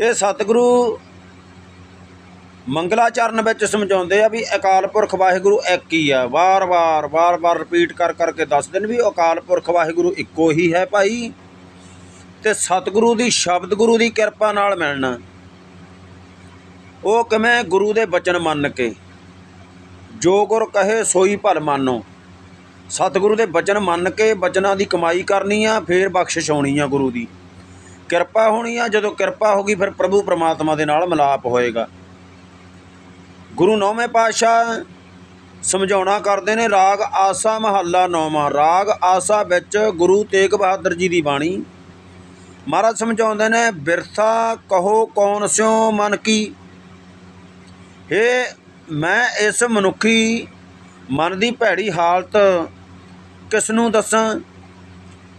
ਇਹ ਸਤਿਗੁਰੂ ਮੰਗਲਾਚਰਨ ਵਿੱਚ ਸਮਝਾਉਂਦੇ ਆ ਵੀ ਅਕਾਲ ਪੁਰਖ ਵਾਹਿਗੁਰੂ ਇੱਕ ਹੀ ਆ। ਵਾਰ-ਵਾਰ ਵਾਰ-ਵਾਰ ਰਿਪੀਟ ਕਰ ਕਰਕੇ ਦੱਸਦੇ ਨੇ ਵੀ ਅਕਾਲ ਪੁਰਖ ਵਾਹਿਗੁਰੂ ਇੱਕੋ ਹੀ ਹੈ ਭਾਈ। ਤੇ ਸਤਿਗੁਰੂ ਦੀ, ਸ਼ਬਦ ਗੁਰੂ ਦੀ ਕਿਰਪਾ ਨਾਲ ਮਿਲਣਾ। ਉਹ ਕਿਵੇਂ ਗੁਰੂ ਦੇ ਬਚਨ ਮੰਨ ਕੇ, ਜੋ ਗੁਰ ਕਹੇ ਸੋਈ ਭਲ ਮੰਨੋ। ਸਤਿਗੁਰੂ ਦੇ ਬਚਨ ਮੰਨ ਕੇ ਬਚਨਾਂ ਦੀ ਕਮਾਈ ਕਰਨੀ ਆ, ਫੇਰ ਬਖਸ਼ਿਸ਼ ਹੋਣੀ ਆ ਗੁਰੂ ਦੀ। ਕਿਰਪਾ ਹੋਣੀ ਆ, ਜਦੋਂ ਕਿਰਪਾ ਹੋ ਗਈ ਫਿਰ ਪ੍ਰਭੂ ਪਰਮਾਤਮਾ ਦੇ ਨਾਲ ਮਿਲਾਪ ਹੋਏਗਾ। ਗੁਰੂ ਨੌਵੇਂ ਪਾਤਸ਼ਾਹ ਸਮਝਾਉਣਾ ਕਰਦੇ ਨੇ, ਰਾਗ ਆਸਾ ਮਹੱਲਾ ਨੌਵਾਂ, ਰਾਗ ਆਸਾ ਵਿੱਚ ਗੁਰੂ ਤੇਗ ਬਹਾਦਰ ਜੀ ਦੀ ਬਾਣੀ। ਮਹਾਰਾਜ ਸਮਝਾਉਂਦੇ ਨੇ, ਬਿਰਥਾ ਕਹੋ ਕੌਣ ਸਿਓ ਮਨ ਕੀ। ਹੇ, ਮੈਂ ਇਸ ਮਨੁੱਖੀ ਮਨ ਦੀ ਭੈੜੀ ਹਾਲਤ ਕਿਸ ਨੂੰ ਦੱਸਾਂ?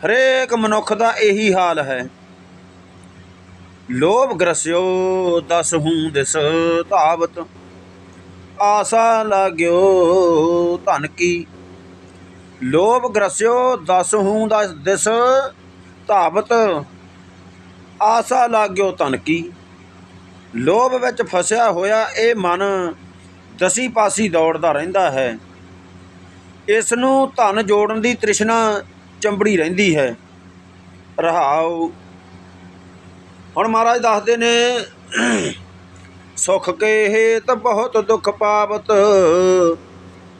ਹਰੇਕ ਮਨੁੱਖ ਦਾ ਇਹੀ ਹਾਲ ਹੈ। ਲੋਭ ਗ੍ਰਸਿਓ ਦਸ ਹੂੰ ਦਿਸ ਧਾਵਤ। ਆਸਾ ਲਾਗਿਓ ਧਨ ਕੀ। ਲੋਭ ਗ੍ਰਸਿਓ ਦਸ ਹੂੰ ਦਸ ਦਿਸ ਧਾਵਤ। ਆਸਾ ਲਾਗਿਓ ਧਨ ਕੀ। ਲੋਭ ਵਿੱਚ ਫਸਿਆ ਹੋਇਆ ਇਹ ਮਨ ਦਸੀ ਪਾਸੀ ਦੌੜਦਾ ਰਹਿੰਦਾ ਹੈ। ਇਸ ਨੂੰ ਧਨ ਜੋੜਨ ਦੀ ਤ੍ਰਿਸ਼ਨਾ ਚੰਬੜੀ ਰਹਿੰਦੀ ਹੈ। ਰਹਾਉ ਹੁਣ ਮਹਾਰਾਜ ਦੱਸਦੇ ਨੇ, ਸੁਖ ਕੇ ਹੇਤ ਬਹੁਤ ਦੁੱਖ ਪਾਵਤ,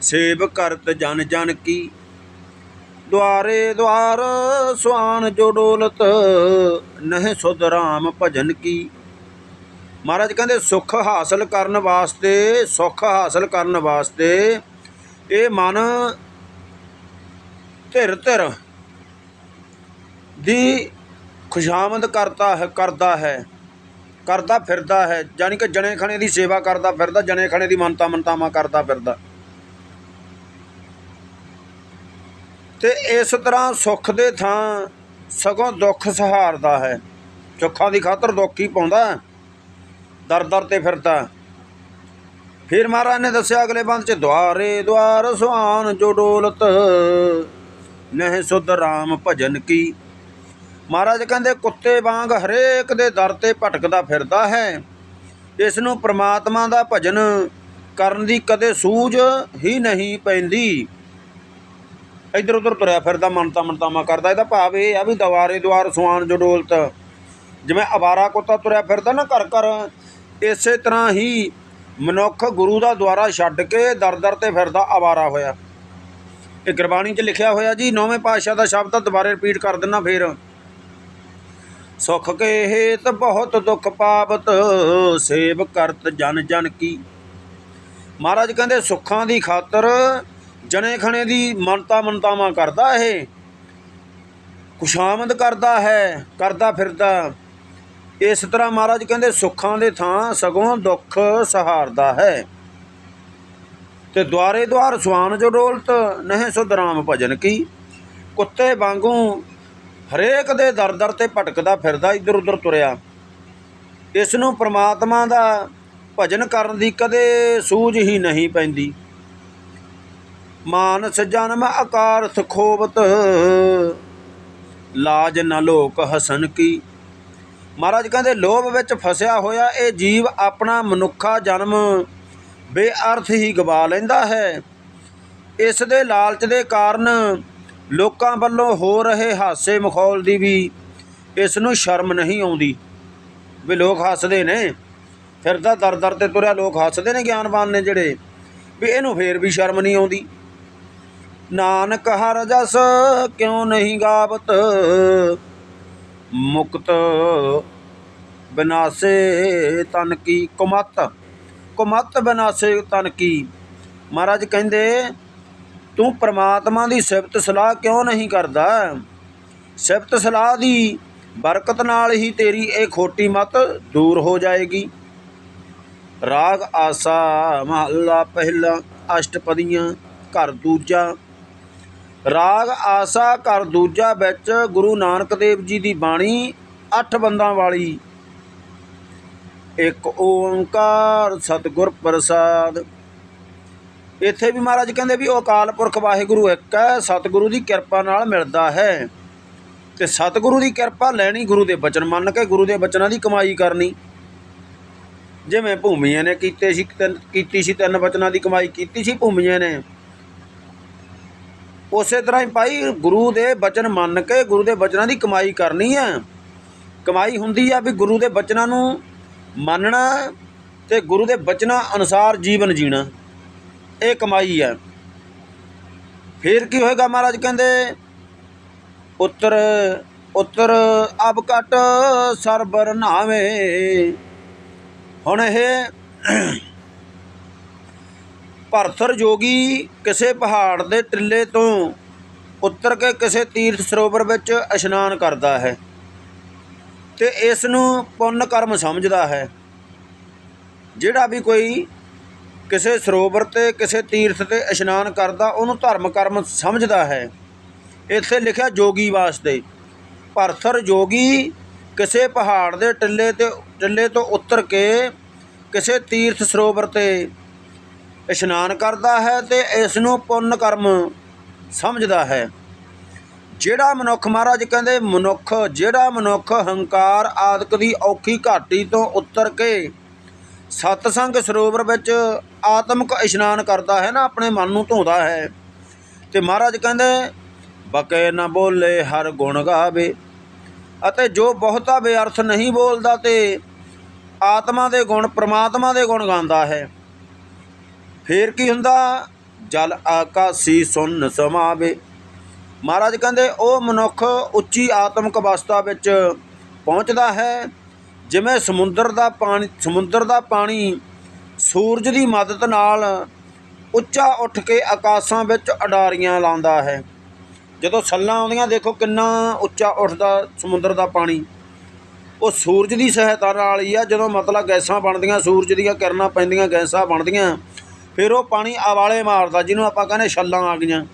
ਸੇਵ ਕਰਤ ਜਨ ਜਨ ਕੀ। ਦੁਆਰੇ ਦੁਆਰ ਸੁਆਨ ਜੋ ਡੋਲਤ, ਨਹਿ ਸੁਧ ਰਾਮ ਭਜਨ ਕੀ। ਮਹਾਰਾਜ ਕਹਿੰਦੇ, ਸੁੱਖ ਹਾਸਲ ਕਰਨ ਵਾਸਤੇ, ਸੁੱਖ ਹਾਸਲ ਕਰਨ ਵਾਸਤੇ ਇਹ ਮਨ ਧਿਰ ਧਿਰ ਦੀ ਖੁਸ਼ਾਮਦ ਕਰਤਾ ਹੈ, ਕਰਦਾ ਹੈ, ਕਰਦਾ ਫਿਰਦਾ ਹੈ ਯਾਨੀ ਕਿ ਜਣੇ ਖਣੇ ਦੀ ਸੇਵਾ ਕਰਦਾ ਫਿਰਦਾ, ਜਣੇ ਖਣੇ ਦੀ ਮਨਤਾ ਮੰਤਾਵਾਂ ਕਰਦਾ ਫਿਰਦਾ। ਤੇ ਇਸ ਤਰ੍ਹਾਂ ਸੁੱਖ ਦੇ ਥਾਂ ਸਗੋਂ ਦੁੱਖ ਸਹਾਰਦਾ ਹੈ। ਸੁੱਖਾਂ ਦੀ ਖਾਤਰ ਦੁੱਖ ਹੀ ਪਾਉਂਦਾ, ਦਰ ਦਰ ਤੇ ਫਿਰਦਾ। ਫਿਰ ਮਹਾਰਾਜ ਨੇ ਦੱਸਿਆ ਅਗਲੇ ਬੰਦ ਚ, ਦੁਆਰੇ ਦੁਆਰ ਸੁਹਾਨ ਜੋ ਡੋਲਤ, ਨਹਿ ਸੁਧ ਰਾਮ ਭਜਨ ਕੀ ਮਹਾਰਾਜ ਕਹਿੰਦੇ ਕੁੱਤੇ ਵਾਂਗ ਹਰੇਕ ਦੇ ਦਰ ਤੇ ਭਟਕਦਾ ਫਿਰਦਾ ਹੈ। ਇਸ ਨੂੰ ਪ੍ਰਮਾਤਮਾ ਦਾ ਭਜਨ ਕਰਨ ਦੀ ਕਦੇ ਸੂਝ ਹੀ ਨਹੀਂ ਪੈਂਦੀ। ਇੱਧਰ ਉੱਧਰ ਤੁਰਿਆ ਫਿਰਦਾ ਮਨਤਾ ਮਨਤਾਮਾ ਕਰਦਾ। ਇਹਦਾ ਭਾਵ ਇਹ ਆ ਵੀ ਦੁਆਰੇ ਦੁਆਰ ਸੁਆਨ ਜੋ ਡੋਲਤ ਜਿਵੇਂ ਅਵਾਰਾ ਕੁੱਤਾ ਤੁਰਿਆ ਫਿਰਦਾ ਨਾ ਘਰ ਘਰ ਇਸੇ ਤਰ੍ਹਾਂ ਹੀ ਮਨੁੱਖ ਗੁਰੂ ਦਾ ਦੁਆਰਾ ਛੱਡ ਕੇ ਦਰ ਦਰ ਤੇ ਫਿਰਦਾ ਆਵਾਰਾ ਹੋਇਆ। ਇਹ ਗੁਰਬਾਣੀ 'ਚ ਲਿਖਿਆ ਹੋਇਆ ਜੀ ਨੌਵੇਂ ਪਾਤਸ਼ਾਹ ਦਾ ਸ਼ਬਦ ਆ, ਦੁਬਾਰੇ ਰਿਪੀਟ ਕਰ ਦਿੰਨਾ ਫੇਰ। ਸੁਖ ਕੇ ਹੇਤ ਬਹੁਤ ਦੁੱਖ ਪਾਵਤ, ਸੇਵ ਕਰਤ ਜਨ ਜਨ ਕੀ। ਮਹਾਰਾਜ ਕਹਿੰਦੇ, ਸੁੱਖਾਂ ਦੀ ਖਾਤਰ ਜਣੇ ਖਣੇ ਦੀ ਮਨਤਾ ਮੰਨਤਾਵਾਂ ਕਰਦਾ ਇਹ। ਖੁਸ਼ਾਮਦ ਕਰਦਾ ਹੈ, ਕਰਦਾ ਫਿਰਦਾ। ਇਸ ਤਰ੍ਹਾਂ ਮਹਾਰਾਜ ਕਹਿੰਦੇ, ਸੁੱਖਾਂ ਦੇ ਥਾਂ ਸਗੋਂ ਦੁੱਖ ਸਹਾਰਦਾ ਹੈ। ਤੇ ਦੁਆਰੇ ਦੁਆਰ ਸੁਆਨ ਜੋ ਡੋਲਤ, ਨਹਿ ਸੁਧ ਰਾਮ ਭਜਨ ਕੀ। ਕੁੱਤੇ ਵਾਂਗੂ ਹਰੇਕ ਦੇ ਦਰ ਦਰ ਤੇ ਭਟਕਦਾ ਫਿਰਦਾ ਇੱਧਰ ਉੱਧਰ ਤੁਰਿਆ। ਇਸ ਨੂੰ ਪ੍ਰਮਾਤਮਾ ਦਾ ਭਜਨ ਕਰਨ ਦੀ ਕਦੇ ਸੂਝ ਹੀ ਨਹੀਂ ਪੈਂਦੀ। ਮਾਨਸ ਜਨਮ ਆਕਾਰਥ ਖੋਬਤ, ਲਾਜ ਨ ਲੋਕ ਹਸਨ ਕੀ। ਮਹਾਰਾਜ ਕਹਿੰਦੇ, ਲੋਭ ਵਿੱਚ ਫਸਿਆ ਹੋਇਆ ਇਹ ਜੀਵ ਆਪਣਾ ਮਨੁੱਖਾ ਜਨਮ ਬੇਅਰਥ ਹੀ ਗਵਾ ਲੈਂਦਾ ਹੈ। ਇਸ ਦੇ ਲਾਲਚ ਦੇ ਕਾਰਨ ਲੋਕਾਂ ਵੱਲੋਂ ਹੋ ਰਹੇ ਹਾਸੇ ਮਖੌਲ ਦੀ ਵੀ ਇਸ ਨੂੰ ਸ਼ਰਮ ਨਹੀਂ ਆਉਂਦੀ। ਵੀ ਲੋਕ ਹੱਸਦੇ ਨੇ। ਫਿਰਦਾ ਦਰ ਦਰ ਤੇ ਤੁਰਿਆ ਲੋਕ ਹੱਸਦੇ ਨੇ ਗਿਆਨਵਾਨ ਨੇ ਜਿਹੜੇ। ਵੀ ਇਹਨੂੰ ਫੇਰ ਵੀ ਸ਼ਰਮ ਨਹੀਂ ਆਉਂਦੀ। ਨਾਨਕ ਹਰ ਜਸ ਕਿਉਂ ਨਹੀਂ ਗਾਵਤ? ਮੁਕਤ ਬਨਾਸੇ ਤਨ ਕੀ ਕੁਮਤ। ਕੁਮਤ ਬਨਾਸੇ ਤਨ ਕੀ। ਮਹਾਰਾਜ ਕਹਿੰਦੇ ਤੂੰ ਪ੍ਰਮਾਤਮਾ ਦੀ ਸਿਫਤ ਸਲਾਹ ਕਿਉਂ ਨਹੀਂ ਕਰਦਾ? ਸਿਫਤ ਸਲਾਹ ਦੀ ਬਰਕਤ ਨਾਲ ਹੀ ਤੇਰੀ ਇਹ ਖੋਟੀ ਮਤ ਦੂਰ ਹੋ ਜਾਏਗੀ। ਰਾਗ ਆਸਾ ਮਹੱਲਾ ਪਹਿਲਾ ਅਸ਼ਟਪਦੀਆਂ ਘਰ ਦੂਜਾ। ਰਾਗ ਆਸਾ ਘਰ ਦੂਜਾ ਵਿੱਚ ਗੁਰੂ ਨਾਨਕ ਦੇਵ ਜੀ ਦੀ ਬਾਣੀ ਅੱਠ ਬੰਦਾਂ ਵਾਲੀ। ਇੱਕ ਓੰਕਾਰ ਸਤਿਗੁਰ ਪ੍ਰਸਾਦ ਇੱਥੇ ਵੀ ਮਹਾਰਾਜ ਕਹਿੰਦੇ ਵੀ ਉਹ ਅਕਾਲ ਪੁਰਖ ਵਾਹਿਗੁਰੂ ਇੱਕ ਹੈ, ਸਤਿਗੁਰੂ ਦੀ ਕਿਰਪਾ ਨਾਲ ਮਿਲਦਾ ਹੈ। ਤੇ ਸਤਿਗੁਰੂ ਦੀ ਕਿਰਪਾ ਲੈਣੀ ਗੁਰੂ ਦੇ ਬਚਨ ਮੰਨ ਕੇ ਗੁਰੂ ਦੇ ਬਚਨਾਂ ਦੀ ਕਮਾਈ ਕਰਨੀ। ਜਿਵੇਂ ਭੂਮੀਆਂ ਨੇ ਕੀਤੇ ਸੀ, ਤਿੰਨ- ਕੀਤੀ ਸੀ, ਤਿੰਨ ਬਚਨਾਂ ਦੀ ਕਮਾਈ ਕੀਤੀ ਸੀ ਭੂਮੀਆਂ ਨੇ। ਉਸੇ ਤਰ੍ਹਾਂ ਹੀ ਭਾਈ ਗੁਰੂ ਦੇ ਬਚਨ ਮੰਨ ਕੇ ਗੁਰੂ ਦੇ ਬਚਨਾਂ ਦੀ ਕਮਾਈ ਕਰਨੀ ਹੈ। ਕਮਾਈ ਹੁੰਦੀ ਆ ਵੀ ਗੁਰੂ ਦੇ ਬਚਨਾਂ ਨੂੰ ਮੰਨਣਾ ਤੇ ਗੁਰੂ ਦੇ ਬਚਨਾਂ ਅਨੁਸਾਰ ਜੀਵਨ ਜੀਣਾ। ਇਹ ਕਮਾਈ ਹੈ। ਫਿਰ ਕੀ ਹੋਏਗਾ ਮਹਾਰਾਜ ਕਹਿੰਦੇ, ਉੱਤਰ ਉੱਤਰ ਅਬ ਘਟ ਸਰਬਰ ਨਾਵੇਂ। ਹੁਣ ਇਹ ਭਰਥਰ ਜੋਗੀ ਕਿਸੇ ਪਹਾੜ ਦੇ ਟਿੱਲੇ ਤੋਂ ਉੱਤਰ ਕੇ ਕਿਸੇ ਤੀਰਥ ਸਰੋਵਰ ਵਿੱਚ ਇਸ਼ਨਾਨ ਕਰਦਾ ਹੈ ਤੇ ਇਸ ਨੂੰ ਪੁੰਨ ਕਰਮ ਸਮਝਦਾ ਹੈ। ਜਿਹੜਾ ਵੀ ਕੋਈ ਕਿਸੇ ਸਰੋਵਰ ਤੇ, ਕਿਸੇ ਤੀਰਥ ਤੇ ਇਸ਼ਨਾਨ ਕਰਦਾ, ਉਹਨੂੰ ਧਰਮ ਕਰਮ ਸਮਝਦਾ ਹੈ। ਇੱਥੇ ਲਿਖਿਆ ਜੋਗੀ ਵਾਸਤੇ, ਭਰਥਰ ਜੋਗੀ ਕਿਸੇ ਪਹਾੜ ਦੇ ਟਿੱਲੇ ਤੇ, ਟਿੱਲੇ ਤੋਂ ਉੱਤਰ ਕੇ ਕਿਸੇ ਤੀਰਥ ਸਰੋਵਰ ਤੇ ਇਸ਼ਨਾਨ ਕਰਦਾ ਹੈ ਤੇ ਇਸ ਨੂੰ ਪੁੰਨ ਕਰਮ ਸਮਝਦਾ ਹੈ। ਜਿਹੜਾ ਮਨੁੱਖ, ਮਹਾਰਾਜ ਕਹਿੰਦੇ, ਮਨੁੱਖ, ਜਿਹੜਾ ਮਨੁੱਖ ਹੰਕਾਰ ਆਦਿਕ ਦੀ ਔਖੀ ਘਾਟੀ ਤੋਂ ਉੱਤਰ ਕੇ ਸਤਸੰਗ ਸਰੋਵਰ ਵਿੱਚ ਆਤਮਿਕ ਇਸ਼ਨਾਨ ਕਰਦਾ ਹੈ ਨਾ, ਆਪਣੇ ਮਨ ਨੂੰ ਧੋਂਦਾ ਹੈ। ਤੇ ਮਹਾਰਾਜ ਕਹਿੰਦੇ, ਬਕੇ ਨਾ ਬੋਲੇ, ਹਰ ਗੁਣ ਗਾਵੇ। ਅਤੇ ਜੋ ਬਹੁਤਾ ਬੇਅਰਥ ਨਹੀਂ ਬੋਲਦਾ ਤੇ ਆਤਮਾ ਦੇ ਗੁਣ, ਪ੍ਰਮਾਤਮਾ ਦੇ ਗੁਣ ਗਾਉਂਦਾ ਹੈ। ਫੇਰ ਕੀ ਹੁੰਦਾ? ਜਲ ਆਕਾਸੀ ਸੁਨ ਸਮਾਵੇ। ਮਹਾਰਾਜ ਕਹਿੰਦੇ, ਉਹ ਮਨੁੱਖ ਉੱਚੀ ਆਤਮਿਕ ਅਵਸਥਾ ਵਿੱਚ ਪਹੁੰਚਦਾ ਹੈ। ਜਿਵੇਂ ਸਮੁੰਦਰ ਦਾ ਪਾਣੀ, ਸਮੁੰਦਰ ਦਾ ਪਾਣੀ ਸੂਰਜ ਦੀ ਮਦਦ ਨਾਲ ਉੱਚਾ ਉੱਠ ਕੇ ਆਕਾਸ਼ਾਂ ਵਿੱਚ ਅਡਾਰੀਆਂ ਲਾਉਂਦਾ ਹੈ। ਜਦੋਂ ਸੱਲਾਂ ਆਉਂਦੀਆਂ, ਦੇਖੋ ਕਿੰਨਾ ਉੱਚਾ ਉੱਠਦਾ ਸਮੁੰਦਰ ਦਾ ਪਾਣੀ। ਉਹ ਸੂਰਜ ਦੀ ਸਹਾਇਤਾ ਨਾਲ ਹੀ ਆ, ਜਦੋਂ ਮਤਲਬ ਗੈਸਾਂ ਬਣਦੀਆਂ, ਸੂਰਜ ਦੀਆਂ ਕਿਰਨਾਂ ਪੈਂਦੀਆਂ, ਗੈਸਾਂ ਬਣਦੀਆਂ, ਫਿਰ ਉਹ ਪਾਣੀ ਆਵਾਲੇ ਮਾਰਦਾ, ਜਿਹਨੂੰ ਆਪਾਂ ਕਹਿੰਦੇ ਛੱਲਾਂ ਆ ਗਈਆਂ।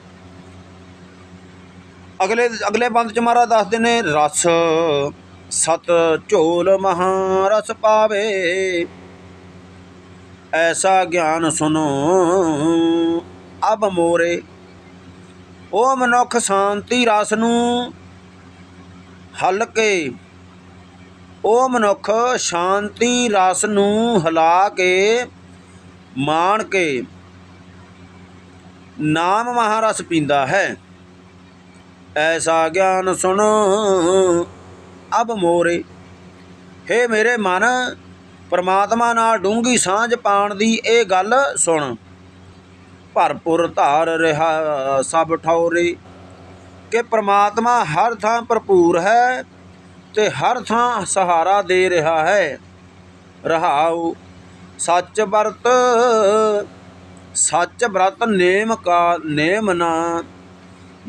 ਅਗਲੇ ਅਗਲੇ ਬੰਦ ਚ ਮਹਾਰਾਜ ਦੱਸਦੇ ਨੇ, ਰਸ ਸਤ ਝੋਲ ਮਹਾਰਸ ਪਾਵੇ। ਐਸਾ ਗਿਆਨ ਸੁਨੋ ਅਬ ਮੋਰੇ, ਉਹ ਮਨੁੱਖ ਸ਼ਾਂਤੀ ਰਸ ਨੂੰ ਹਲ ਕੇ ਉਹ ਮਨੁੱਖ ਸ਼ਾਂਤੀ ਰਸ ਨੂੰ ਹਿਲਾ ਕੇ, ਮਾਣ ਕੇ, ਨਾਮ ਮਹਾਰਸ ਪੀਂਦਾ ਹੈ। ਐਸਾ ਗਿਆਨ ਸੁਣੋ ਅਬ ਮੋਰੇ। ਹੇ ਮੇਰੇ ਮਨ, ਪਰਮਾਤਮਾ ਨਾਲ ਡੂੰਗੀ ਸਾਂਝ ਪਾਣ ਦੀ ਇਹ ਗੱਲ ਸੁਣ। ਭਰਪੁਰ ਧਾਰ ਰਿਹਾ ਸਭ ਠੌਰੇ, ਕਿ ਪ੍ਰਮਾਤਮਾ ਹਰ ਥਾਂ ਭਰਪੂਰ ਹੈ ਤੇ ਹਰ ਥਾਂ ਸਹਾਰਾ ਦੇ ਰਿਹਾ ਹੈ। ਰਹਾਉ, ਸੱਚ ਵਰਤ ਸੱਚ ਵਰਤ ਨੇਮ ਕਾ, ਨੇਮ ਨਾ।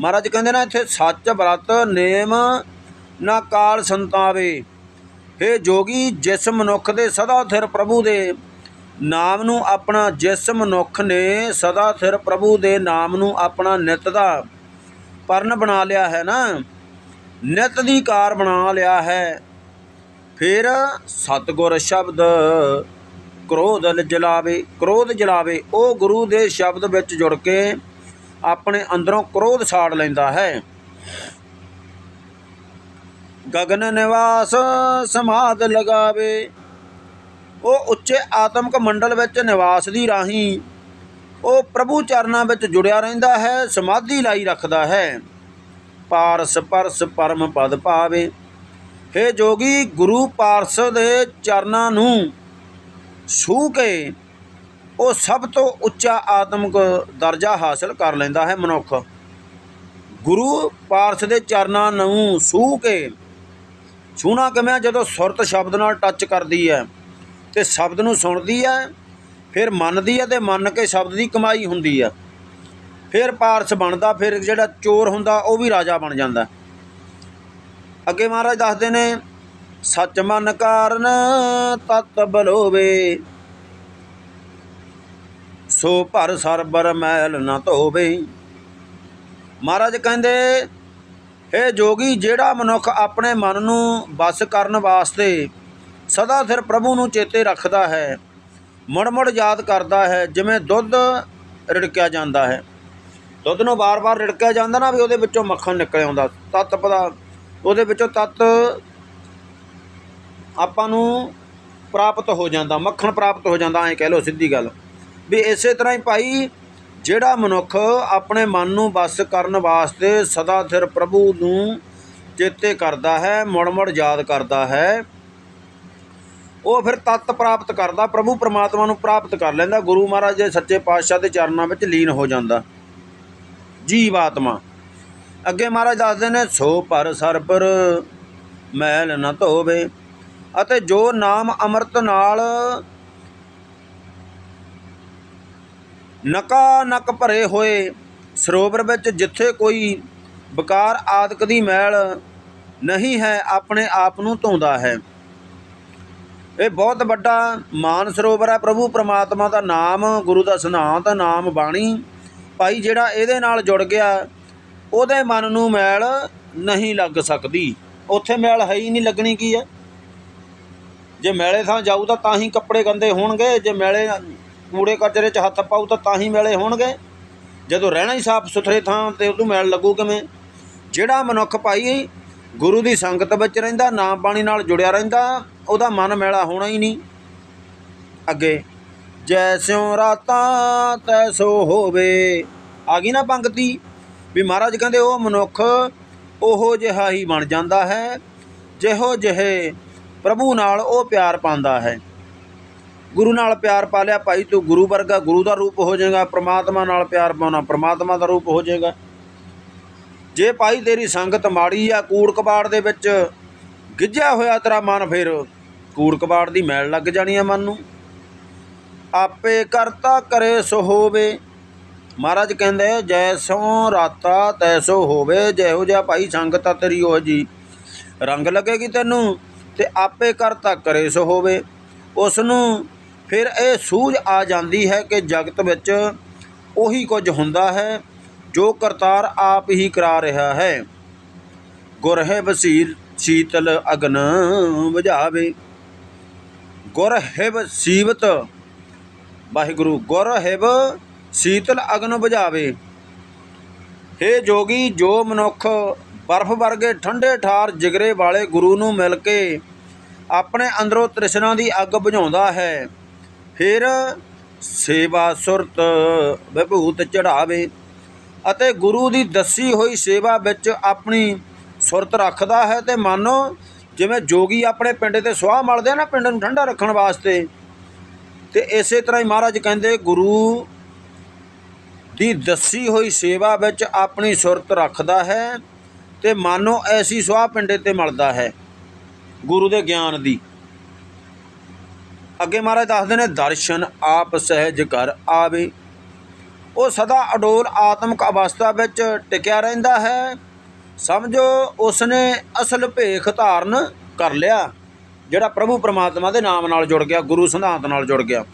ਮਹਾਰਾਜ ਕਹਿੰਦੇ ਨਾ ਇੱਥੇ, ਸੱਚ ਵਰਤ, ਨੇਮ ਨਾ ਕਾਲ ਸੰਤਾਵੇ। हे ਜੋਗੀ, ਜਿਸ ਮਨੁੱਖ ਦੇ ਸਦਾ ਥਿਰ ਪ੍ਰਭੂ ਦੇ ਨਾਮ ਨੂੰ ਆਪਣਾ, ਜਿਸ ਮਨੁੱਖ ਨੇ ਸਦਾ ਥਿਰ ਪ੍ਰਭੂ ਦੇ ਨਾਮ ਨੂੰ ਆਪਣਾ ਨਿਤ ਦਾ ਪਰਨ ਬਣਾ ਲਿਆ ਹੈ ਨਾ, ਨਿਤ ਦੀ ਕਾਰ ਬਣਾ ਲਿਆ ਹੈ। ਫਿਰ ਸਤਗੁਰ ਸ਼ਬਦ ਕ੍ਰੋਧ ਜਲਾਵੇ ਕ੍ਰੋਧ ਜਲਾਵੇ, ਉਹ ਗੁਰੂ ਦੇ ਸ਼ਬਦ ਵਿੱਚ ਜੁੜ ਕੇ ਆਪਣੇ ਅੰਦਰੋਂ ਕ੍ਰੋਧ ਸਾੜ ਲੈਂਦਾ ਹੈ। ਗਗਨ ਨਿਵਾਸ ਸਮਾਦ ਲਗਾਵੇ। ਉਹ ਉੱਚੇ ਆਤਮਿਕ ਮੰਡਲ ਵਿੱਚ ਨਿਵਾਸ ਦੀ ਰਾਹੀਂ ਉਹ ਪ੍ਰਭੂ ਚਰਨਾਂ ਵਿੱਚ ਜੁੜਿਆ ਰਹਿੰਦਾ ਹੈ, ਸਮਾਧੀ ਲਾਈ ਰੱਖਦਾ ਹੈ। ਪਾਰਸ ਪਰਸ ਪਰਮ ਪਦ ਪਾਵੇ। हे ਜੋਗੀ, ਗੁਰੂ ਪਾਰਸ ਦੇ ਚਰਨਾਂ ਨੂੰ ਛੂ ਕੇ ਉਹ ਸਭ ਤੋਂ ਉੱਚਾ ਆਤਮਿਕ ਦਰਜਾ ਹਾਸਲ ਕਰ ਲੈਂਦਾ ਹੈ ਮਨੁੱਖ। ਗੁਰੂ ਪਾਰਸ ਦੇ ਚਰਨਾਂ ਨੂੰ ਛੂ ਕੇ ਛੂਣਾ ਕਿਵੇਂ ਜਦੋਂ ਸੁਰਤ ਸ਼ਬਦ ਨਾਲ ਟੱਚ ਕਰਦੀ ਹੈ ਤੇ ਸ਼ਬਦ ਨੂੰ ਸੁਣਦੀ ਹੈ, ਫਿਰ ਮੰਨਦੀ ਹੈ ਤੇ ਮੰਨ ਕੇ ਸ਼ਬਦ ਦੀ ਕਮਾਈ ਹੁੰਦੀ ਹੈ। ਫਿਰ ਪਾਰਸ ਬਣਦਾ, ਫਿਰ ਜਿਹੜਾ ਚੋਰ ਹੁੰਦਾ, ਉਹ ਵੀ ਰਾਜਾ ਬਣ ਜਾਂਦਾ। ਅੱਗੇ ਮਹਾਰਾਜ ਦੱਸਦੇ ਨੇ, ਸੱਚ ਮਨ ਕਾਰਨ ਤਤ ਬਲੋਵੇ। ਸੋ ਭਰ ਸਰਬਰ ਮੈਲ ਨਾ ਧੋਵੇ। ਮਹਾਰਾਜ ਕਹਿੰਦੇ ਇਹ ਜੋਗੀ, ਜਿਹੜਾ ਮਨੁੱਖ ਆਪਣੇ ਮਨ ਨੂੰ ਬਸ ਕਰਨ ਵਾਸਤੇ ਸਦਾ ਸਿਰ ਪ੍ਰਭੂ ਨੂੰ ਚੇਤੇ ਰੱਖਦਾ ਹੈ ਮੁੜ ਮੁੜ ਯਾਦ ਕਰਦਾ ਹੈ, ਜਿਵੇਂ ਦੁੱਧ ਰਿੜਕਿਆ ਜਾਂਦਾ ਹੈ। ਦੁੱਧ ਨੂੰ ਬਾਰ-ਬਾਰ ਰਿੜਕਿਆ ਜਾਂਦਾ ਨਾ ਵੀ ਉਹਦੇ ਵਿੱਚੋਂ ਮੱਖਣ ਨਿਕਲ ਆਉਂਦਾ। ਤੱਤ ਪਤਾ ਉਹਦੇ ਵਿੱਚੋਂ ਤੱਤ ਆਪਾਂ ਨੂੰ ਪ੍ਰਾਪਤ ਹੋ ਜਾਂਦਾ, ਮੱਖਣ ਪ੍ਰਾਪਤ ਹੋ ਜਾਂਦਾ, ਐਂ ਕਹਿ ਲਓ ਸਿੱਧੀ ਗੱਲ। ਵੀ ਇਸੇ ਤਰ੍ਹਾਂ ਹੀ ਭਾਈ ਜਿਹੜਾ ਮਨੁੱਖ ਆਪਣੇ ਮਨ ਨੂੰ ਬਸ ਕਰਨ ਵਾਸਤੇ ਸਦਾ ਸਿਰ ਪ੍ਰਭੂ ਨੂੰ ਚੇਤੇ ਕਰਦਾ ਹੈ ਮੁੜ ਮੁੜ ਯਾਦ ਕਰਦਾ ਹੈ, ਉਹ ਫਿਰ ਤਤ ਪ੍ਰਾਪਤ ਕਰਦਾ, ਪ੍ਰਭੂ ਪਰਮਾਤਮਾ ਨੂੰ ਪ੍ਰਾਪਤ ਕਰ ਲੈਂਦਾ, ਗੁਰੂ ਮਹਾਰਾਜ ਦੇ ਸੱਚੇ ਪਾਤਸ਼ਾਹ ਦੇ ਚਰਨਾਂ ਵਿੱਚ ਲੀਨ ਹੋ ਜਾਂਦਾ। ਜੀਵ ਆਤਮਾ। ਅੱਗੇ ਮਹਾਰਾਜ ਦੱਸਦੇ ਨੇ, ਸੋ ਪਰ ਸਰਪਰ ਮੈਲ ਨ ਧੋਵੇ ਅਤੇ ਜੋ ਨਾਮ ਅੰਮ੍ਰਿਤ ਨਾਲ ਨਕਾ ਨਕ ਭਰੇ ਹੋਏ ਸਰੋਵਰ ਵਿੱਚ ਜਿੱਥੇ ਕੋਈ ਬਕਾਰ ਆਦਿਕ ਦੀ ਮੈਲ ਨਹੀਂ ਹੈ, ਆਪਣੇ ਆਪ ਨੂੰ ਧੋਂਦਾ ਹੈ। ਇਹ ਬਹੁਤ ਵੱਡਾ ਮਾਨ ਸਰੋਵਰ ਹੈ। ਪ੍ਰਭੂ ਪ੍ਰਮਾਤਮਾ ਦਾ ਨਾਮ, ਗੁਰੂ ਦਾ ਸਿਧਾਂਤ ਨਾਮ, ਬਾਣੀ ਭਾਈ ਜਿਹੜਾ ਇਹਦੇ ਨਾਲ ਜੁੜ ਗਿਆ, ਉਹਦੇ ਮਨ ਨੂੰ ਮੈਲ ਨਹੀਂ ਲੱਗ ਸਕਦੀ। ਉੱਥੇ ਮੈਲ ਹੈ ਹੀ ਨਹੀਂ, ਲੱਗਣੀ ਕੀ ਹੈ? ਜੇ ਮੈਲੇ ਥਾਂ ਜਾਊ ਤਾਂ ਤਾਂ ਹੀ ਕੱਪੜੇ ਗੰਦੇ ਹੋਣਗੇ, ਜੇ ਮੈਲੇ ਕੂੜੇ ਕਚਰੇ 'ਚ ਹੱਥ ਪਾਉ ਤਾਂ ਤਾਂ ਹੀ ਮੈਲੇ ਹੋਣਗੇ। ਜਦੋਂ ਰਹਿਣਾ ਹੀ ਸਾਫ਼ ਸੁਥਰੇ ਥਾਂ ਤੇ ਉਦੋਂ ਮੈਲ ਲੱਗੂ ਕਿਵੇਂ? ਜਿਹੜਾ ਮਨੁੱਖ ਭਾਈ ਗੁਰੂ ਦੀ ਸੰਗਤ ਵਿੱਚ ਰਹਿੰਦਾ ਨਾਮ ਬਾਣੀ ਨਾਲ ਜੁੜਿਆ ਰਹਿੰਦਾ, ਉਹਦਾ ਮਨ ਮੈਲਾ ਹੋਣਾ ਹੀ ਨਹੀਂ। ਅੱਗੇ, ਜੈ ਜੈਸਿਉ ਰਾਤਾਂ ਤੈਸੋ ਹੋਵੇ। ਆ ਗਈ ਨਾ ਪੰਕਤੀ ਵੀ ਮਹਾਰਾਜ ਕਹਿੰਦੇ ਉਹ ਮਨੁੱਖ ਉਹੋ ਜਿਹਾ ਹੀ ਬਣ ਜਾਂਦਾ ਹੈ, ਜਿਹੋ ਜਿਹੇ ਪ੍ਰਭੂ ਨਾਲ ਉਹ ਪਿਆਰ ਪਾਉਂਦਾ ਹੈ। ਗੁਰੂ ਨਾਲ ਪਿਆਰ ਪਾ ਲਿਆ, ਭਾਈ ਤੂੰ ਗੁਰੂ ਵਰਗਾ, ਗੁਰੂ ਦਾ ਰੂਪ ਹੋ ਜਾਏਗਾ, ਪ੍ਰਮਾਤਮਾ ਨਾਲ ਪਿਆਰ ਪਾਉਣਾ, ਪ੍ਰਮਾਤਮਾ ਦਾ ਰੂਪ ਹੋ ਜਾਏਗਾ। ਜੇ ਭਾਈ ਤੇਰੀ ਸੰਗਤ ਮਾੜੀ ਆ ਕੂੜ ਕਬਾੜ ਦੇ ਵਿੱਚ, ਗਿੱਝਿਆ ਹੋਇਆ ਤੇਰਾ ਮਨ ਫਿਰ, ਕੂੜ ਕਬਾੜ ਦੀ ਮੈਲ ਲੱਗ ਜਾਣੀ ਆ ਮਨ ਨੂੰ। ਆਪੇ ਕਰਤਾ ਕਰੇ ਸੋ ਹੋਵੇ। ਮਹਾਰਾਜ ਕਹਿੰਦੇ ਜੈਸੋ ਰਾਤਾ ਤੈਸੋ ਹੋਵੇ, ਜਿਹੋ ਜਿਹਾ ਭਾਈ ਸੰਗਤ ਆ ਤੇਰੀ, ਉਹ ਜੀ ਰੰਗ ਲੱਗੇਗੀ ਤੈਨੂੰ, ਤੇ ਆਪੇ ਕਰਤਾ ਕਰੇ ਸੋ ਹੋਵੇ। ਉਸ ਨੂੰ ਫਿਰ ਇਹ ਸੂਝ ਆ ਜਾਂਦੀ ਹੈ ਕਿ ਜਗਤ ਵਿੱਚ ਉਹੀ ਕੁਝ ਹੁੰਦਾ ਹੈ ਜੋ ਕਰਤਾਰ ਆਪ ਹੀ ਕਰਾ ਰਿਹਾ ਹੈ। ਗੁਰ ਹੈ ਵਸੀਲ, ਸ਼ੀਤਲ ਅਗਨ ਬੁਝਾਵੇ ਗੁਰ ਹੈ ਵਸੀਵਤ, ਵਾਹਿਗੁਰੂ, ਗੁਰ ਹੈ ਸ਼ੀਤਲ ਅਗਨ ਬੁਝਾਵੇ ਹੇ ਜੋਗੀ, ਜੋ ਮਨੁੱਖ ਬਰਫ਼ ਵਰਗੇ ਠੰਡੇ ਠਾਰ ਜਿਗਰੇ ਵਾਲੇ ਗੁਰੂ ਨੂੰ ਮਿਲ ਕੇ ਆਪਣੇ ਅੰਦਰੋਂ ਤ੍ਰਿਸ਼ਨਾ ਦੀ ਅੱਗ ਬੁਝਾਉਂਦਾ ਹੈ ਫਿਰ ਸੇਵਾ ਸੁਰਤ ਵਿਭੂਤ ਚੜਾਵੇ ਅਤੇ ਗੁਰੂ ਦੀ ਦੱਸੀ ਹੋਈ ਸੇਵਾ ਵਿੱਚ ਆਪਣੀ ਸੁਰਤ ਰੱਖਦਾ ਹੈ ਤੇ ਮਾਨੋ ਜਿਵੇਂ ਜੋਗੀ ਆਪਣੇ ਪਿੰਡ ਤੇ ਸੁਆਹ ਮਲਦੇ ਆ ਨਾ ਪਿੰਡ ਨੂੰ ਠੰਡਾ ਰੱਖਣ ਵਾਸਤੇ, ਤੇ ਇਸੇ ਤਰ੍ਹਾਂ ਹੀ ਮਹਾਰਾਜ ਕਹਿੰਦੇ ਗੁਰੂ ਦੀ ਦੱਸੀ ਹੋਈ ਸੇਵਾ ਵਿੱਚ ਆਪਣੀ ਸੁਰਤ ਰੱਖਦਾ ਹੈ ਤੇ ਮਾਨੋ ਐਸੀ ਸੁਆਹ ਪਿੰਡੇ ਤੇ ਮਲਦਾ ਹੈ ਗੁਰੂ ਦੇ ਗਿਆਨ ਦੀ। ਅੱਗੇ ਮਹਾਰਾਜ ਦੱਸਦੇ ਨੇ, ਦਰਸ਼ਨ ਆਪ ਸਹਿਜ ਕਰ ਆਵੇ। ਉਹ ਸਦਾ ਅਡੋਲ ਆਤਮਿਕ ਅਵਸਥਾ ਵਿੱਚ ਟਿਕਿਆ ਰਹਿੰਦਾ ਹੈ। ਸਮਝੋ ਉਸਨੇ ਅਸਲ ਭੇਖ ਧਾਰਨ ਕਰ ਲਿਆ, ਜਿਹੜਾ ਪ੍ਰਭੂ ਪਰਮਾਤਮਾ ਦੇ ਨਾਮ ਨਾਲ ਜੁੜ ਗਿਆ, ਗੁਰੂ ਸਿਧਾਂਤ ਨਾਲ ਜੁੜ ਗਿਆ।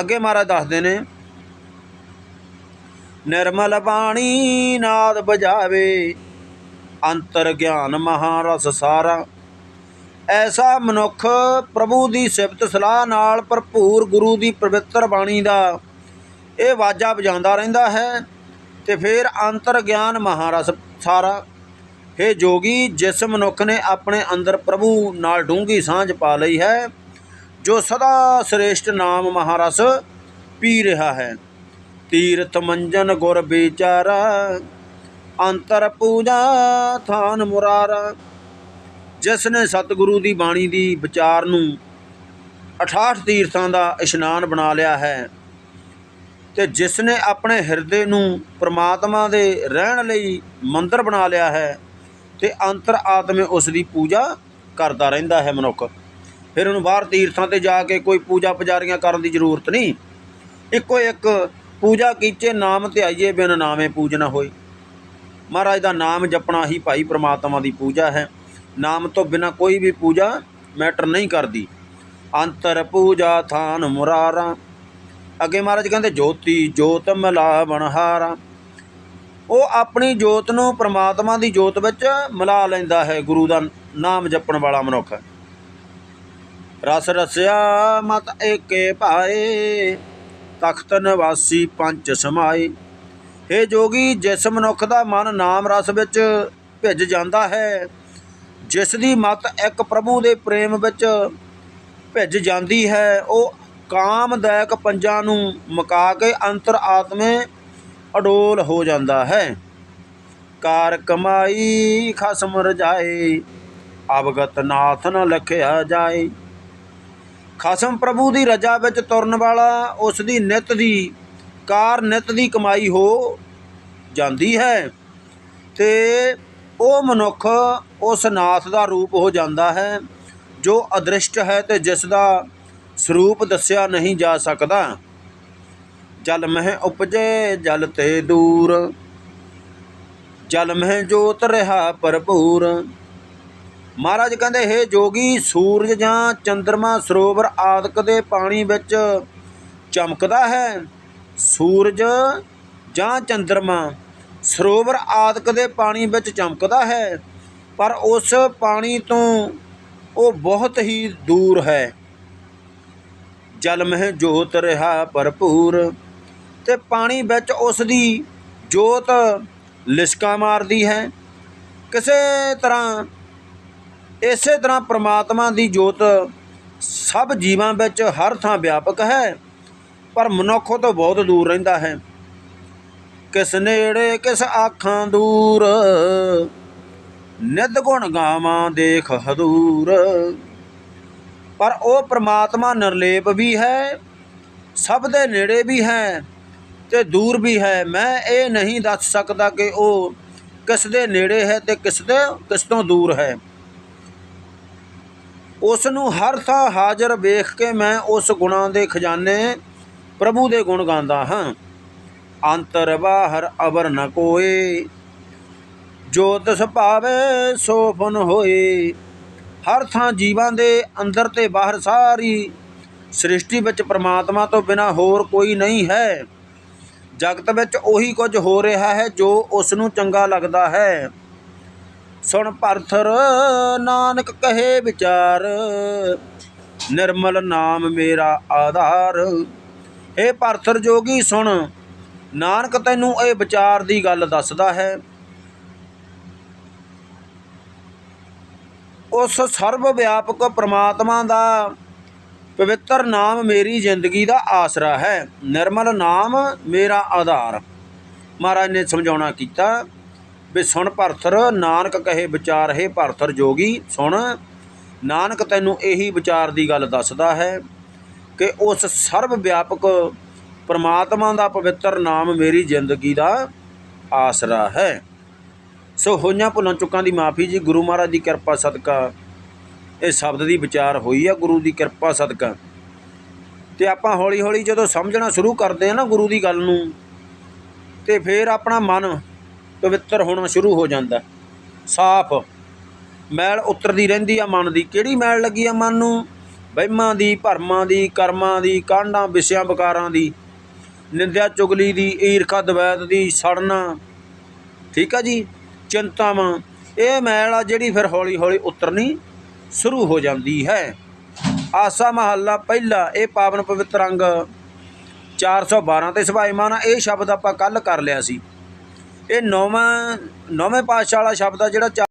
ਅੱਗੇ ਮਹਾਰਾਜ ਦੱਸਦੇ ਨੇ, ਨਿਰਮਲ ਬਾਣੀ ਨਾਦ ਬਜਾਵੇ, ਅੰਤਰ ਗਿਆਨ ਮਹਾਰਸ ਸਾਰਾ। ਐਸਾ ਮਨੁੱਖ ਪ੍ਰਭੂ ਦੀ ਸਿਫਤ ਸਲਾਹ ਨਾਲ ਭਰਪੂਰ ਗੁਰੂ ਦੀ ਪਵਿੱਤਰ ਬਾਣੀ ਦਾ ਇਹ ਵਾਜਾ ਵਜਾਉਂਦਾ ਰਹਿੰਦਾ ਹੈ ਤੇ ਫਿਰ ਅੰਤਰ ਗਿਆਨ ਮਹਾਰਸ ਸਾਰਾ। हे ਜੋਗੀ, ਜਿਸ ਮਨੁੱਖ ਨੇ ਆਪਣੇ ਅੰਦਰ ਪ੍ਰਭੂ ਨਾਲ ਡੂੰਗੀ ਸਾਂਝ ਪਾ ਲਈ ਹੈ, ਜੋ ਸਦਾ ਸ੍ਰੇਸ਼ਟ ਨਾਮ ਮਹਾਰਸ ਪੀ ਰਿਹਾ ਹੈ। ਤੀਰਥ ਮੰਜਨ ਗੁਰ ਵਿਚਾਰਾ, ਅੰਤਰ ਪੂਜਾ ਥਾਨ ਮੁਰਾਰਾ। ਜਿਸ ਨੇ ਸਤਿਗੁਰੂ ਦੀ ਬਾਣੀ ਦੀ ਵਿਚਾਰ ਨੂੰ 68 ਤੀਰਥਾਂ ਦਾ ਇਸ਼ਨਾਨ ਬਣਾ ਲਿਆ ਹੈ ਤੇ ਜਿਸ ਨੇ ਆਪਣੇ ਹਿਰਦੇ ਨੂੰ ਪ੍ਰਮਾਤਮਾ ਦੇ ਰਹਿਣ ਲਈ ਮੰਦਰ ਬਣਾ ਲਿਆ ਹੈ ਤੇ ਅੰਤਰ ਆਤਮੇ ਉਸ ਦੀ ਪੂਜਾ ਕਰਦਾ ਰਹਿੰਦਾ ਹੈ ਮਨੁੱਖ। ਫਿਰ ਉਹਨੂੰ ਬਾਹਰ ਤੀਰਥਾਂ ਤੇ ਜਾ ਕੇ ਕੋਈ ਪੂਜਾ ਪੁਜਾਰੀਆਂ ਕਰਨ ਦੀ ਜ਼ਰੂਰਤ ਨਹੀਂ। ਇੱਕੋ ਇੱਕ ਪੂਜਾ ਕੀਚੇ ਨਾਮ ਧਿਆਈਏ ਬਿਨ ਨਾਮੇ ਪੂਜਨਾ ਹੋਏ। ਮਹਾਰਾਜ ਦਾ ਨਾਮ ਜਪਣਾ ਹੀ ਭਾਈ ਪ੍ਰਮਾਤਮਾ ਦੀ ਪੂਜਾ ਹੈ। ਨਾਮ ਤੋਂ ਬਿਨਾ ਕੋਈ ਵੀ ਪੂਜਾ ਮੈਟਰ ਨਹੀਂ ਕਰਦੀ। ਅੰਤਰ ਪੂਜਾ ਥਾਨ ਮੁਰਾਰਾ। ਅੱਗੇ ਮਹਾਰਾਜ ਕਹਿੰਦੇ, ਜੋਤੀ, ਜੋਤ ਮਲਾ ਬਣਹਾਰਾ ਉਹ ਆਪਣੀ ਜੋਤ ਨੂੰ ਪ੍ਰਮਾਤਮਾ ਦੀ ਜੋਤ ਵਿੱਚ ਮਿਲਾ ਲੈਂਦਾ ਹੈ, ਗੁਰੂ ਦਾ ਨਾਮ ਜਪਣ ਵਾਲਾ ਮਨੁੱਖ। ਰਸ ਰਸਿਆ ਮਤ ਏਕੇ ਭਾਏ, ਤਖਤ ਨਿਵਾਸੀ ਪੰਜ ਸਮਾਏ। ਇਹ ਜੋਗੀ, ਜਿਸ ਮਨੁੱਖ ਦਾ ਮਨ ਨਾਮ ਰਸ ਵਿੱਚ ਭਿੱਜ ਜਾਂਦਾ ਹੈ ਜਿਸ ਦੀ ਮਤ ਇੱਕ ਪ੍ਰਭੂ ਦੇ ਪ੍ਰੇਮ ਵਿੱਚ ਭਿੱਜ ਜਾਂਦੀ ਹੈ, ਉਹ ਕਾਮਦਾਇਕ ਪੰਜਾਂ ਨੂੰ ਮੁਕਾ ਕੇ ਅੰਤਰ ਆਤਮੇ ਅਡੋਲ ਹੋ ਜਾਂਦਾ ਹੈ। ਕਾਰ ਕਮਾਈ ਖਸਮ ਰਜਾਏ ਅਵਗਤ ਨਾਥ ਨ ਲਖਿਆ ਜਾਏ ਖਸਮ ਪ੍ਰਭੂ ਦੀ ਰਜਾ ਵਿੱਚ ਤੁਰਨ ਵਾਲਾ, ਉਸ ਦੀ ਨਿਤ ਦੀ, ਕਾਰ ਨਿਤ ਦੀ ਕਮਾਈ ਹੋ ਜਾਂਦੀ ਹੈ ਤੇ ਉਹ ਮਨੁੱਖ ਉਸ ਨਾਥ ਦਾ ਰੂਪ ਹੋ ਜਾਂਦਾ ਹੈ, ਜੋ ਅਦ੍ਰਿਸ਼ਟ ਹੈ ਤੇ ਜਿਸ ਦਾ ਸਰੂਪ ਦੱਸਿਆ ਨਹੀਂ ਜਾ ਸਕਦਾ। ਜਲ ਮਹਿ ਉਪਜੇ, ਜਲ ਤੇ ਦੂਰ। ਜਲ ਮਹਿ ਜੋਤ ਰਹਾ ਭਰਪੂਰ। ਮਹਾਰਾਜ ਕਹਿੰਦੇ, ਹੈ ਜੋਗੀ, ਸੂਰਜ ਜਾਂ ਚੰ드ਰਮਾ ਸਰੋਵਰ ਆਦਿਕ ਦੇ ਪਾਣੀ ਵਿੱਚ ਚਮਕਦਾ ਹੈ। ਸੂਰਜ ਜਾਂ ਚੰ드ਰਮਾ ਸਰੋਵਰ ਆਦਿਕ ਦੇ ਪਾਣੀ ਵਿੱਚ ਚਮਕਦਾ ਹੈ, ਪਰ ਉਸ ਪਾਣੀ ਤੋਂ ਉਹ ਬਹੁਤ ਹੀ ਦੂਰ ਹੈ। ਜਲ ਮਹਿ ਜੋਤ ਰਿਹਾ ਭਰਪੂਰ ਤੇ ਪਾਣੀ ਵਿੱਚ ਉਸ ਦੀ ਜੋਤ ਲਿਸ਼ਕਾ ਮਾਰਦੀ ਹੈ। ਕਿਸੇ ਤਰ੍ਹਾਂ, ਇਸੇ ਤਰ੍ਹਾਂ ਪ੍ਰਮਾਤਮਾ ਦੀ ਜੋਤ ਸਭ ਜੀਵਾਂ ਵਿੱਚ ਹਰ ਥਾਂ ਵਿਆਪਕ ਹੈ, ਪਰ ਮਨੁੱਖ ਤੋਂ ਬਹੁਤ ਦੂਰ ਰਹਿੰਦਾ ਹੈ। ਕਿਸ ਨੇੜੇ ਕਿਸ ਆਖਾਂ ਦੂਰ? ਨਿਤ ਗੁਣ ਗਾਵਾਂ ਦੇਖ ਹਦੂਰ। ਪਰ ਉਹ ਪ੍ਰਮਾਤਮਾ ਨਿਰਲੇਪ ਵੀ ਹੈ, ਸਭ ਦੇ ਨੇੜੇ ਵੀ ਹੈ ਤੇ ਦੂਰ ਵੀ ਹੈ। ਮੈਂ ਇਹ ਨਹੀਂ ਦੱਸ ਸਕਦਾ ਕਿ ਉਹ ਕਿਸ ਦੇ ਨੇੜੇ ਹੈ ਤੇ ਕਿਸ ਦੇ, ਕਿਸ ਤੋਂ ਦੂਰ ਹੈ। ਉਸ ਨੂੰ ਹਰ ਥਾਂ ਹਾਜ਼ਰ ਵੇਖ ਕੇ ਮੈਂ ਉਸ ਗੁਣਾਂ ਦੇ ਖਜ਼ਾਨੇ ਪ੍ਰਭੂ ਦੇ ਗੁਣ ਗਾਉਂਦਾ ਹਾਂ। ਅੰਤਰ ਬਾਹਰ ਅਵਰ ਨ ਕੋਏ। ਜੋ ਤਿਸ ਭਾਵੇ ਸੋ ਫਨ ਹੋਏ। ਹਰ ਥਾਂ ਜੀਵਾਂ ਦੇ ਅੰਦਰ ਤੇ ਬਾਹਰ ਸਾਰੀ ਸ੍ਰਿਸ਼ਟੀ ਵਿੱਚ ਪ੍ਰਮਾਤਮਾ ਤੋਂ ਬਿਨਾ ਹੋਰ ਕੋਈ ਨਹੀਂ ਹੈ। ਜਗਤ ਵਿੱਚ ਉਹੀ ਕੁਝ ਹੋ ਰਿਹਾ ਹੈ ਜੋ ਉਸ ਨੂੰ ਚੰਗਾ ਲੱਗਦਾ ਹੈ। ਸੁਣ ਪਰਥਰ, ਨਾਨਕ ਕਹੇ ਵਿਚਾਰ, ਨਿਰਮਲ ਨਾਮ ਮੇਰਾ ਆਧਾਰ। ਇਹ ਪਰਥਰ ਜੋਗੀ, ਸੁਣ। ਨਾਨਕ ਤੈਨੂੰ ਇਹ ਵਿਚਾਰ ਦੀ ਗੱਲ ਦੱਸਦਾ ਹੈ। ਉਸ ਸਰਬ ਵਿਆਪਕ ਪ੍ਰਮਾਤਮਾ ਦਾ ਪਵਿੱਤਰ ਨਾਮ ਮੇਰੀ ਜ਼ਿੰਦਗੀ ਦਾ ਆਸਰਾ ਹੈ। ਨਿਰਮਲ ਨਾਮ ਮੇਰਾ ਆਧਾਰ। ਮਹਾਰਾਜ ਨੇ ਸਮਝਾਉਣਾ ਕੀਤਾ ਵੀ ਸੁਣ ਭਰਥਰ, ਨਾਨਕ ਕਹੇ ਵਿਚਾਰ ਹੈ ਭਰਥਰ ਜੋਗੀ, ਸੁਣ। ਨਾਨਕ ਤੈਨੂੰ ਇਹੀ ਵਿਚਾਰ ਦੀ ਗੱਲ ਦੱਸਦਾ ਹੈ ਕਿ ਉਸ ਸਰਵ ਵਿਆਪਕ ਪਰਮਾਤਮਾ ਦਾ ਪਵਿੱਤਰ ਨਾਮ ਮੇਰੀ ਜ਼ਿੰਦਗੀ ਦਾ ਆਸਰਾ ਹੈ। ਸੋ ਹੋਈਆਂ ਭੁੱਲਾਂ ਚੁੱਕਾਂ ਦੀ ਮਾਫੀ ਜੀ, ਗੁਰੂ ਮਹਾਰਾਜ ਦੀ ਕਿਰਪਾ ਸਦਕਾ। ਇਹ ਸ਼ਬਦ ਦੀ ਵਿਚਾਰ ਹੋਈ ਆ, ਗੁਰੂ ਦੀ ਕਿਰਪਾ ਸਦਕਾ। ਤੇ ਆਪਾਂ ਹੌਲੀ ਹੌਲੀ ਜਦੋਂ ਸਮਝਣਾ ਸ਼ੁਰੂ ਕਰਦੇ ਆ ਨਾ ਗੁਰੂ ਦੀ ਗੱਲ ਨੂੰ, ਤੇ ਫਿਰ ਆਪਣਾ ਮਨ ਪਵਿੱਤਰ ਹੋਣਾ ਸ਼ੁਰੂ ਹੋ ਜਾਂਦਾ। ਸਾਫ਼ ਮੈਲ ਉਤਰਦੀ ਰਹਿੰਦੀ ਆ ਮਨ ਦੀ। ਕਿਹੜੀ ਮੈਲ ਲੱਗੀ ਆ ਮਨ ਨੂੰ? ਵਹਿਮਾਂ ਦੀ, ਭਰਮਾਂ ਦੀ, ਕਰਮਾਂ ਦੀ, ਕਾਂਡਾਂ, ਵਿਸ਼ਿਆਂ, ਵਿਕਾਰਾਂ ਦੀ। ਨਿੰਦਿਆ ਚੁਗਲੀ ਦੀ, ਈਰਖਾ ਦਵੈਤ ਦੀ, ਸੜਨਾ। ਠੀਕ ਆ ਜੀ? ਚਿੰਤਾਵਾਂ ਇਹ ਮੈਲ ਆ ਜਿਹੜੀ ਫਿਰ ਹੌਲੀ ਹੌਲੀ ਉਤਰਨੀ ਸ਼ੁਰੂ ਹੋ ਜਾਂਦੀ ਹੈ। ਆਸਾ ਮਹੱਲਾ ਪਹਿਲਾ, ਇਹ ਪਾਵਨ ਪਵਿੱਤਰ ਅੰਗ। 412 ਤੇ ਸਭਾਈਮਾਨ ਆ ਇਹ ਸ਼ਬਦ ਆਪਾਂ ਕੱਲ ਕਰ ਲਿਆ ਸੀ। ਇਹ ਨੌਵਾਂ, ਨੌਵੇਂ ਪਾਤਸ਼ਾਹ ਵਾਲਾ ਸ਼ਬਦ ਆ ਜਿਹੜਾ